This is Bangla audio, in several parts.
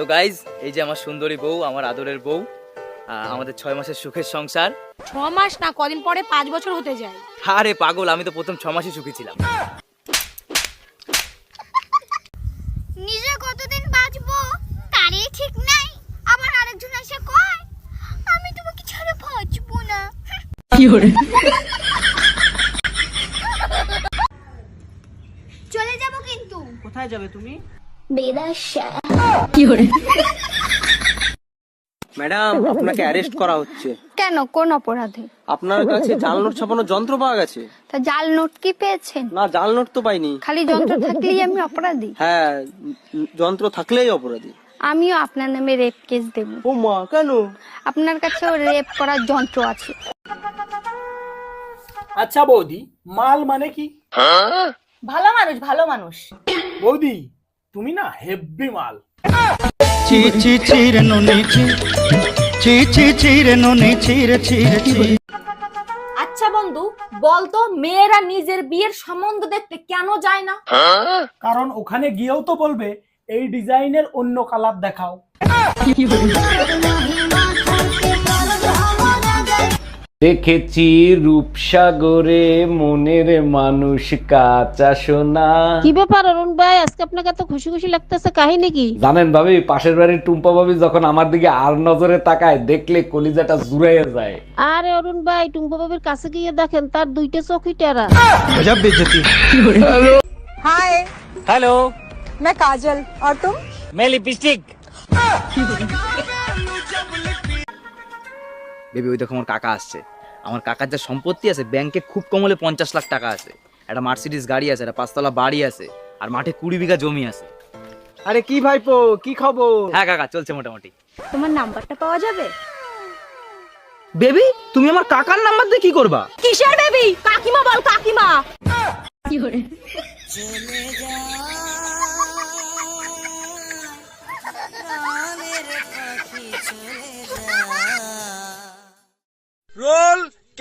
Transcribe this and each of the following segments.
তো গাইজ এই যে আমার সুন্দরী বউ আমার আদরের বউ আমাদের ছয় মাসের সুখের সংসার। ছ মাস না কদিন পরে পাঁচ বছর হতে যায়। আরে পাগল আমি তো প্রথম ছ মাসই সুখী ছিলাম। নিজে কতদিন বাঁচবো তারই ঠিক নাই। আবার আরেকজন এসে কয় আমি তোমাকে ছাড়া বাঁচবো না। চলে যাব কিন্তু। কোথায় যাবে তুমি? বেদাশা ম্যাডাম আপনাকে অ্যারেস্ট করা হচ্ছে। কেন? কোন অপরাধে? আপনার কাছে জাল নোট ছাপানোর যন্ত্র পাওয়া গেছে। তা জাল নোট কি পেয়েছেন? না জাল নোট তো পাইনি। খালি যন্ত্র থাকলেই আমি অপরাধী? হ্যাঁ যন্ত্র থাকলেই অপরাধী। আমিও আপনার নামে রেপ কেস দেব। ও মা কেন? আপনার কাছেও রেপ করার যন্ত্র আছে। আচ্ছা বৌদি মাল মানে কি? ভালো মানুষ ভালো মানুষ। বৌদি তুমি না হেভি মাল। চিরে নুনি চিরে নুনি চিরে চিরে আচ্ছা বন্ধু বলতো মেয়েরা নিজের বিয়ের সম্বন্ধ দেখতে কেন যায় না? কারণ ওখানে গিয়েও তো বলবে এই ডিজাইনের অন্য কালার দেখাও। দেখেছি রূপসাগরে মনের মানুষ কাঁচা সোনা কি ব্যাপার অরুণ ভাই আজকে আপনাকে এত খুশি খুশি লাগতেছে কাহিনী কি জানেন ভাবি পাশের বাড়ির টুম্পা ভাবি যখন আমার দিকে আর নজরে তাকায় দেখলে কলিজাটা জুড়াইয়া যায় আরে অরুণ ভাই টুম্পা বাবির কাছে গিয়ে দেখেন তার দুইটা চোখই টেরা গজব বেজতি हाय হ্যালো मैं काजल और तुम মে লিপস্টিক বেবি ওই দেখো আমার কাকা আসছে। আমার কাকার যা সম্পত্তি আছে ব্যাংকে খুব কমলে পঞ্চাশ লাখ টাকা আছে। একটা মার্সিডিস গাড়ি আছে একটা পাঁচতলা বাড়ি আছে আর মাঠে কুড়ি বিঘা জমি আছে। আরে কি ভাইপো কি খবর? হ্যাঁ কাকা চলছে মোটামুটি। তোমার নাম্বারটা পাওয়া যাবে? বেবি তুমি আমার কাকার নাম্বার দিয়ে কি করবা? কিসের বেবি কাকিমা বল কাকিমা। Roll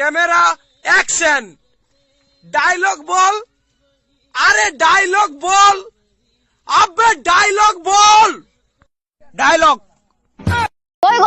camera action. ডায়লগ বল আরে ডায়লগ বল আবে ডায়লগ বল। ডায়লগ।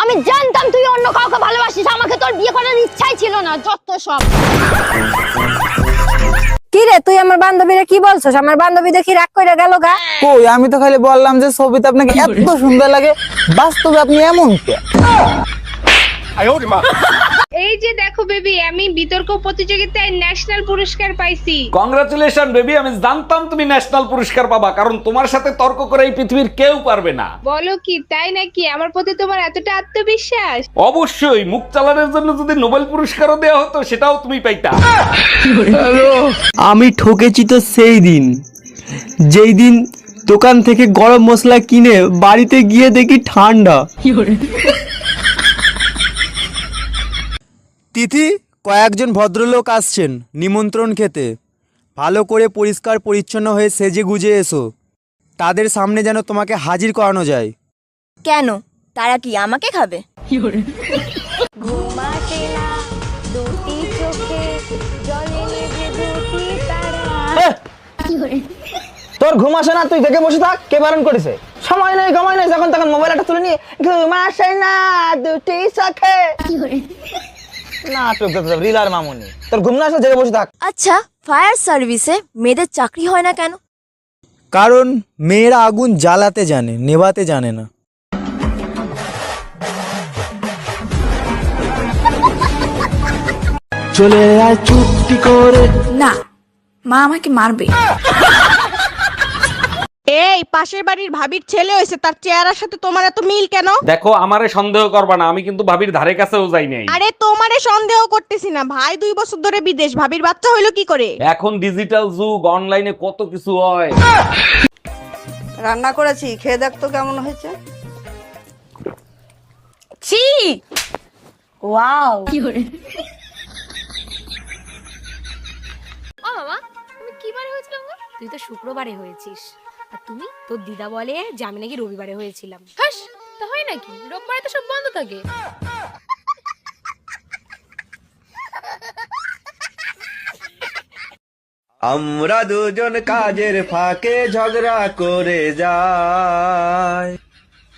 আমি জানতাম তুই অন্য কাউকে ভালোবাসিস আমাকে তোর বিয়ে করার ইচ্ছাই ছিল না যত সব। কি রে তুই আমার বান্ধবীরা কি বলছস? আমার বান্ধবী দেখি রাগ কইরা গেল গা? কই আমি তো খালি বললাম যে ছবিতে আপনাকে এত সুন্দর লাগে বাস্তবে আপনি এমন কে? এই যে দেখো বেবি আমি বিতর্ক প্রতিযোগিতায় ন্যাশনাল পুরস্কার পাইছি। কংগ্রাচুলেশন বেবি আমি জানতাম তুমি ন্যাশনাল পুরস্কার পাবা কারণ তোমার সাথে তর্ক করে এই পৃথিবীর কেউ পারবে না। বলো কি তাই নাকি? আমার প্রতি তোমার এতটা আত্মবিশ্বাস? অবশ্যই মুখ চালানোর জন্য যদি নোবেল পুরস্কারও দেওয়া হতো সেটাও তুমি পাইতা। আমি ঠকেছি তো সেই দিন যেই দিন দোকান থেকে গরম মশলা কিনে বাড়িতে গিয়ে দেখি ঠান্ডা। তিথি কয়েকজন ভদ্রলোক আসছেন নিমন্ত্রণ খেতে। ভালো করে পরিষ্কার পরিচ্ছন্ন হয়ে সেজে গুজে এসো। তাদের সামনে যেন তোমাকে হাজির করানো যায়। কেন? তারা কি আমাকে খাবে? তোর ঘুম আসে না তুই দেখে বসে থাক কে বারণ করেছে? সময় নেই সময় নেই যখন তখন মোবাইলটা তুলে নিয়ে ঘুম আসে না দুটি চোখে। না রিলার মামুনি। তোর ঘুম না আসলে জেগে বসে থাক। আচ্ছা ফায়ার সার্ভিসে মেয়েদের চাকরি হয় না কেন? কারণ মেয়েরা আগুন জ্বালাতে জানে নেভাতে জানে না। চলে আয় চুপটি করে। না মা আমাকে মারবে। এই পাশের বাড়ির ভাবির ছেলে হয়েছে তার চেহারার সাথে তোমার এত মিল কেন? দেখো আমারে সন্দেহ করবা না আমি কিন্তু ভাবির ধারে কাছেও যাই নাই। আরে তোমারে সন্দেহ করতেছি না ভাই দুই বছর ধরে বিদেশ ভাবির বাচ্চা হইল কি করে? এখন ডিজিটাল যুগ অনলাইনে কত কিছু হয়। রান্না করেছি খেয়ে দেখ তো কেমন হয়েছে। ছি! ওয়াও। কি করে ও বাবা তুমি কি বারে হয়েছিলাম গো? তুই তো শুক্রবারে হয়েছিস। আর তুমি? তোর দিদা বলে যে আমি নাকি রবিবারে হয়েছিলাম। হাস তা হয় নাকি? রোববারে তো সব বন্ধ থাকে। আমরা দুজন কাজের ফাঁকে ঝগড়া করে যাই।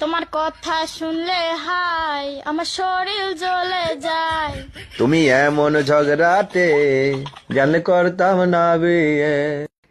তোমার কথা শুনলে হাই আমার শরীর জ্বলে যায়। তুমি এমন ঝগড়াতে জানলে করতাম না বিয়ে।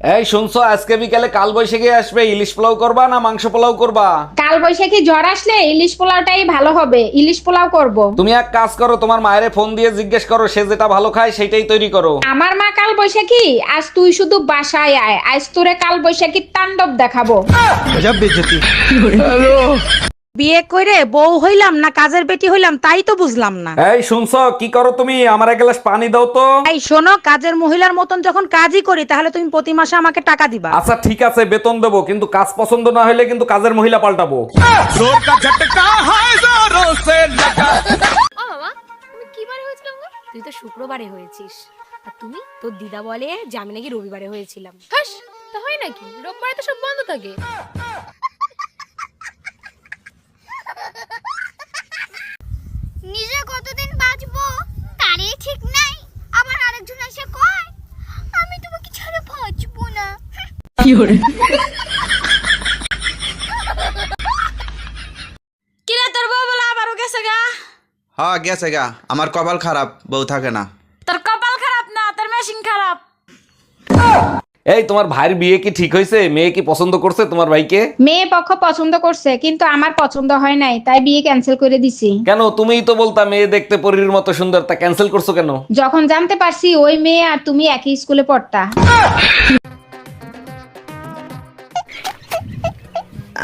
এই শুনছো? আজকে বিকালে কাল বৈশাখী আসবে। ইলিশ পোলাও করবা না মাংস পোলাও করবা? কাল বৈশাখী জ্বর আসলে ইলিশ পোলাওটাই ভালো হবে। ইলিশ পোলাও করব। তুমি এক কাজ করো তোমার মায়ের ফোন দিয়ে জিজ্ঞেস করো সে যেটা ভালো খায় সেটাই তৈরি করো। আমার মা কাল বৈশাখী আজ তুই শুধু বাসায় আয়। আজ তোরে কাল বৈশাখীর তাণ্ডব দেখাবো। বিয়ে করে বউ হইলাম না কাজের বেটি হইলাম তাই তো বুঝলাম না। এই শুনছো কি করো তুমি? আমার এক গ্লাস পানি দাও তো। এই শোনো কাজের মহিলার মতন যখন কাজই করি তাহলে তুমি প্রতি মাসে আমাকে টাকা দিবা। আচ্ছা ঠিক আছে বেতন দেবো কিন্তু কাজ পছন্দ না হলে কিন্তু কাজের মহিলা পাল্টাবো। ও বাবা তুমি কি বারে হয়েছিলাম গো? তুই তো শুক্রবারে হয়েছিস। আর তুমি? তোর দিদা বলে যে আমি নাকি রবিবারে হয়েছিলাম। হাস তা হয় নাকি? রোববারে তো সব বন্ধ থাকে নিজে কতদিন বাঁচবো তারই ঠিক নাই আবার আরেকজন এসে কয় আমি তোমাকে ছাড়া বাঁচবো না কিরে তোর বউ বলে আবারও গেছে গা? হ্যাঁ গেছে গা। আমার কপাল খারাপ বউ থাকে না। তোর কপাল খারাপ না তোর মেশিন খারাপ। এই তোমার ভাইয়ের বিয়ে কি ঠিক হয়েছে? মেয়ে কি পছন্দ করছে তোমার ভাইকে? মেয়ে পক্ষ পছন্দ করছে কিন্তু আমার পছন্দ হয় নাই তাই বিয়ে ক্যান্সেল করে দিছি। কেন? তুমিই তো বলতা মেয়ে দেখতে পরীর মতো সুন্দর তা ক্যান্সেল করছ কেন? যখন জানতে পারছি ওই মেয়ে আর তুমি একই স্কুলে পড়তা।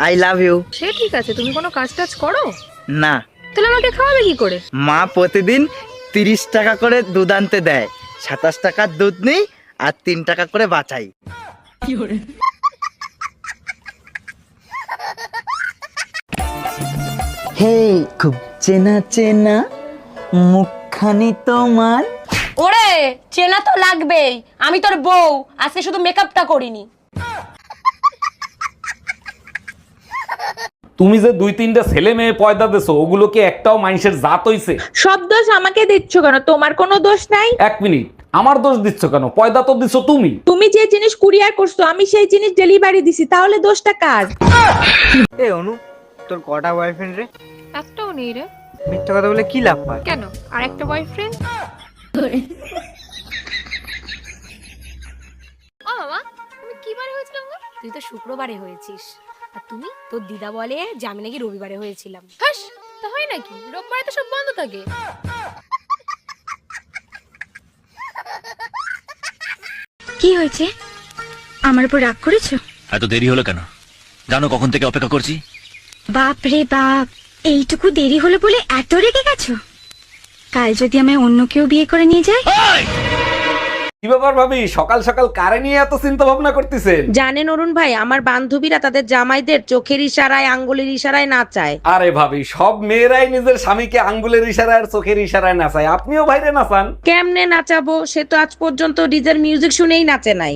আই লাভ ইউ সে ঠিক আছে তুমি কোনো কাজ টাজ করো? না। তাহলে আমাকে খাওয়াবে কি করে? মা প্রতিদিন তিরিশ টাকা করে দুধ আনতে দেয়। সাতাশ টাকার দুধ নেই আর তিন টাকা করে বাঁচাই হে খুব চেনা চেনা মুখখানি তোমার। ওরে চেনা তো লাগবেই। আমি তোর বউ আজকে শুধু মেকআপটা করিনি। তুমি যে দুই তিনটা ছেলে মেয়ে পয়দা দেছো ওগুলো কি একটাও মানুষের জাত হইছে? সব দোষ আমাকে দিচ্ছ কেন? তোমার কোনো দোষ নাই? এক মিনিট। আমার দোষ দিচ্ছ কেন? পয়দা তো দিছো তুমি। তুমি যে জিনিস কুরিয়ার করছ আমি সেই জিনিস ডেলিভারি দিছি তাহলে দোষটা কার? এ অনু তোর কটা বয়ফ্রেন্ড রে? একটাও নেই রে। মিথ্যা কথা বলে কি লাভ পায় কেন? আর একটা বয়ফ্রেন্ড ও বাবা তুমি কি বারে হয়েছিলাম তুই তো শুক্রবারে হয়েছিস। আর তুমি? তোর দিদা বলে যে আমি নাকি রবিবারে হয়েছিলাম। হাস তা হয় নাকি? রোববারে তো সব বন্ধ থাকে। কি হয়েছে? আমার উপর রাগ করেছ? এত দেরি হলো কেন? জানো কখন থেকে অপেক্ষা করছি? বাপ রে বাপ এইটুকু দেরি হলো বলে এত রেগে গেছো? কাল যদি আমায় অন্য কেউ বিয়ে করে নিয়ে যায়? কি ব্যাপার ভাবি? সকাল সকাল কারে নিয়ে এত চিন্তা ভাবনা করতেছেন? জানেন অরুণ ভাই আমার বান্ধবীরা তাদের জামাইদের চোখের ইশারায় আঙ্গুলের ইশারায় নাচায়। আরে ভাবি সব মেয়েরাই নিজের স্বামীকে আঙ্গুলের ইশারায় আর চোখের ইশারায় নাচায়। আপনিও বাইরে নাচান? কেমনে নাচাবো? সে তো আজ পর্যন্ত ডিজের মিউজিক শুনেই নাচে নাই।